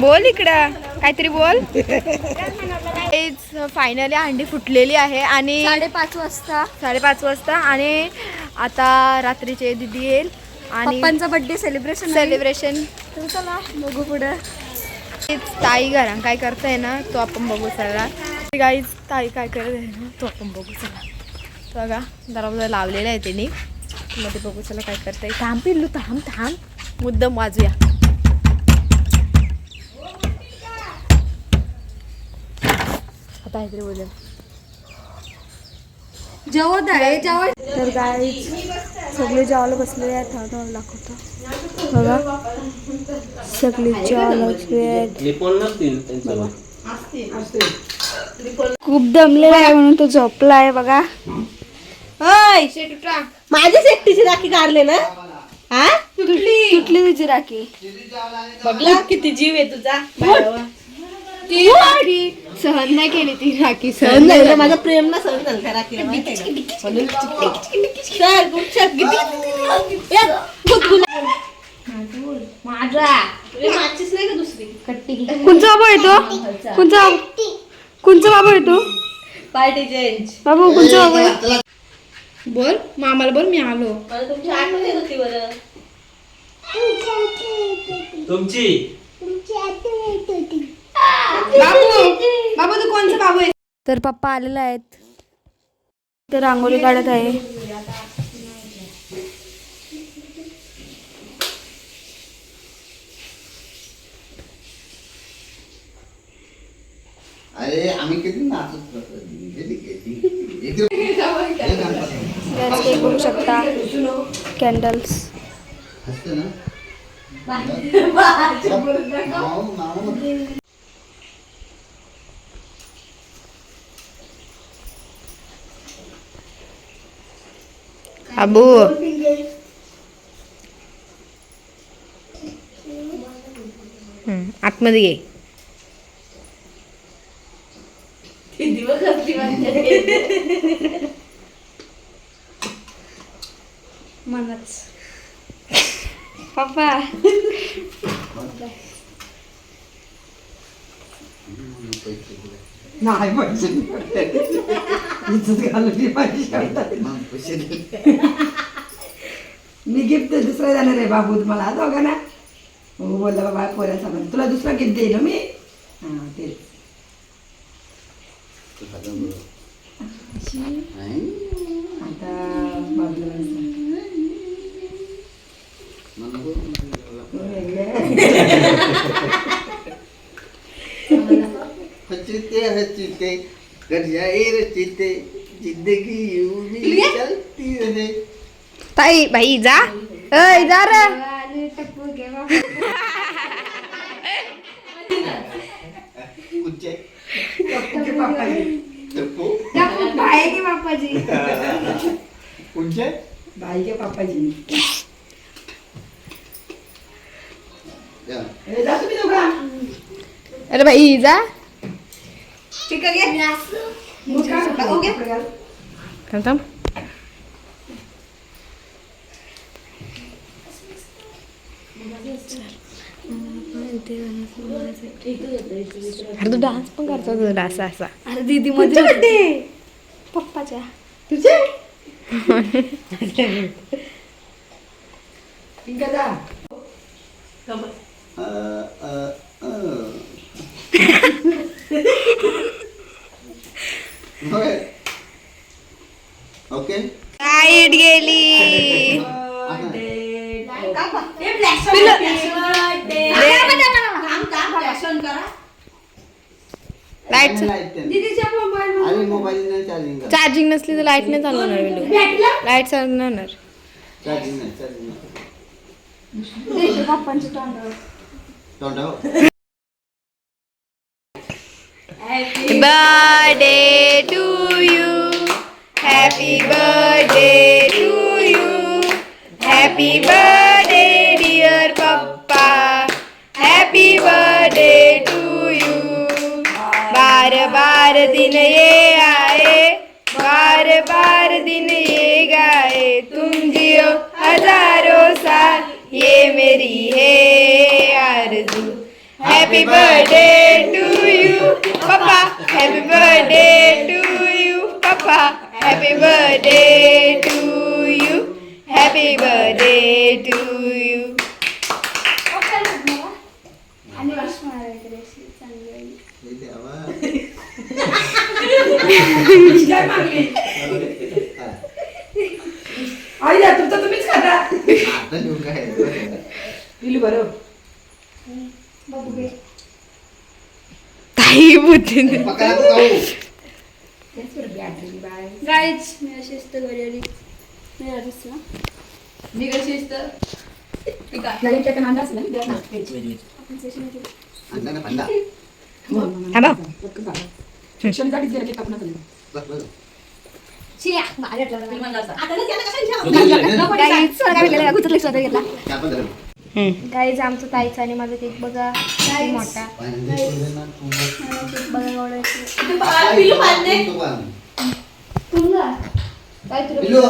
बोल इकडं. काहीतरी बोल. फायनली अंडी फुटलेली आहे आणि साडेपाच वाजता. साडेपाच वाजता आणि आता रात्रीचे दिदी येईल आणि बर्थडे सेलिब्रेशन सेलिब्रेशन चला बघू पुढे. ताई घरात काय करताय ना तो आपण बघू चला. गाईच ताई काय करत आहे ना तो आपण बघू चला. तो बघा दरवाजा लावलेला आहे त्यांनी मध्ये बघू चला काय करताय. थांब पिल्लू थांब थांब. मुद्दम वाजूया. आता काहीतरी बोलूया. जेवत आहे जेवण तर काय सगळे जेवायला बसलेले आहेत तुम्हाला दाखवतो. बघा. सगळे जेवायला बसले आहेत. खूप दमलेला आहे म्हणून तो झोपला आहे बघा माझीच एकटीची राखी काढले ना? हा? तुटली. तुटली तुझी राखी. बघला किती जीव आहे तुझा. ती राखी सहन नाही केली ती राखी सहन झालं. माझं प्रेम ना सहन झालं. त्या राखीला माहिती आहे का? म्हणून चल, गुड चल, किती- या, गुड, गुड. माझा. तुला माचीस नाही का दुसरी? कोणचा बाबा येतो. कोणचा कोणचा बाबा येतो. Party change. बाबू कोणचा बाबा आहे? बोल मामाला बोल मी आलो. मला तुमची आठवण येत होती बरं. तुमची बाबू बाबू तू कोणचा बाबू आहे तर पप्पा आलेले आहेत. तर रांगोळी काढत आहे. अरे आम्ही किती नाचत हे बघू शकता. कॅन्डल्स हसते ना? Abu. ఆత్మదిగే మనస్ పాపా मी गिफ्ट दुसरा जाणार आहे बाबू तुम्हाला दोघांना हो बोलला बाबा पोऱ्याचा म्हणे तुला दुसरा गिफ्ट देईल हो मी हां तेच तू खाता बरं. नाही. आता बाबूला म्हणायचं. मला जिंदगी यूं ही चलती रहे। ताई भाई जा। ऐ जा रे। कुठचे? टप्पूचे पापाजी. टप्पू. भाई की बाप्पाजी कुठचे? बाई के पापाजी. या. ए, जा अरे भाई जा. ठीक आहे ओके थांब थांब अरे तू डान्स पण करतो तुला असा असा अरे दीदी मध्ये पप्पाच्या तुझे ठीक आहे जा. अ, अ, अ. होय. ओके? लाइट गेली. लाइट चार्जिंग कर. चार्जिंग नसली तर लाइट नाही चालू होणार विंडो लाइट चालू नाही होणार चार्जिंग नाही चार्जिंग नाही तोंडावर birthday to you. Happy birthday to you. Happy birthday, dear Papa. Happy birthday to you. बार बार दिन ये आए बार बार दिन ये गाए तुम जियो हजारों साल ये मेरी है आरज़ू हैप्पी बर्थडे टू यू पापा happy birthday to you papa happy birthday to you happy birthday to you आणि वर्ष मारायचं रेशी चांगली आहे. हे देवा. आता देऊ काय बघू घे. ताई बुद्धी. गाईच मी अशी असते घरी आली. मी आलीच ना. अंडा ना अंडा. थांबा. बस, बस. शिया, माझ्या गाईज आमचं ताईचं आणि माझं केक बघा मोठा ते बघा एवढं. बांध. तुला? काय तुला पिलू.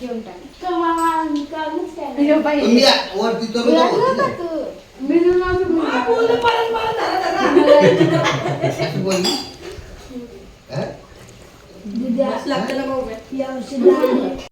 घेऊन टाक.